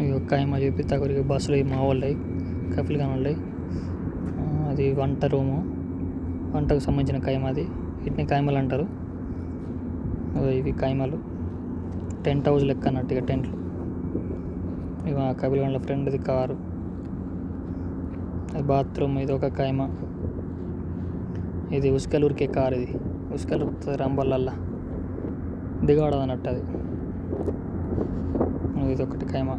ఇవి ఒక కాయమ బస్సులు మా వాళ్ళవి కపిల్ వాళ్ళవి అది వంట రూము. వంటకు సంబంధించిన ఖైమా అది. వీటిని కైమలు అంటారు. ఇవి కైమలు టెంట్ హౌస్ లెక్క అన్నట్టు ఇక టెంట్లు. ఇవి మా కపిల్ వాళ్ళ ఫ్రెండ్ది కారు. అది బాత్రూమ్ ఇది ఒక కైమ ఇది ఉసుకలు ఉరికే కార్ ఇది. ఉసుకలు ఉరుకుతుంది రంబల్లల్లా. దిగబడదు అన్నట్టు అది. ఇది ఒకటి ఖైమా.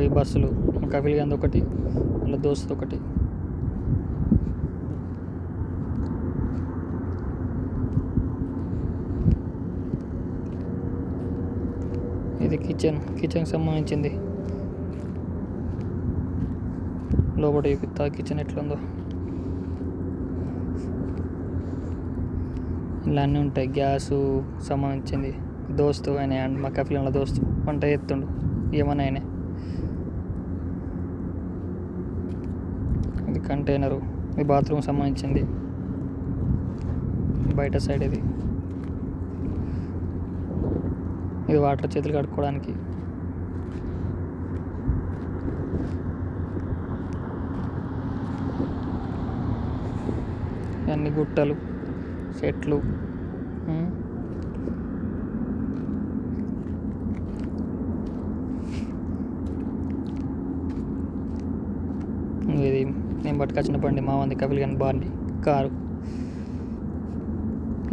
ఈ బస్సులు కపిల్ గాంధీ ఒకటి వాళ్ళ దోస్త్ ఒకటి. ఇది కిచెన్ కిచెన్కి సంబంధించింది. లోపల చూపిస్తా కిచెన్ ఎట్లుందో. ఇలా అన్నీ ఉంటాయి గ్యాసు సంబంధించింది. దోస్తు ఆయన అండ్ మా కఫీల దోస్తు వంట చేస్తుండు. ఏమన్నా. ఆయన ఇది కంటైనరు. ఇది బాత్రూమ్ సంబంధించింది. బయట సైడ్ ఇది. ఇది వాటర్ చేతులు కడుక్కోవడానికి. అన్ని గుట్టలు చెట్లు ఉమ్. నేను పట్టుకొచ్చిన బండి మా ఉంది కపిల్ గాని బండి కారు.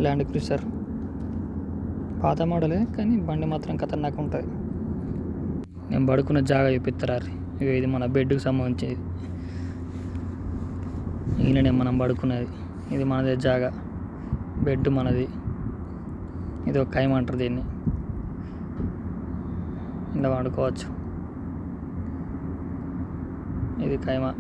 ల్యాండ్ క్రూసర్ పాత మోడలే కానీ బండి మాత్రం ఖతర్నాక్ ఉంటుంది. నేను పడుకున్న జాగా చూపిస్తారు ఇది మన బెడ్కి సంబంధించింది ఈయననే మనం పడుకున్నది. ఇది మనదే జాగా. బెడ్ మనది. ఇది ఒక ఖైమ్ అంటారు దీన్ని. ఇలా వండుకోవచ్చు. ఇది ఖైమా.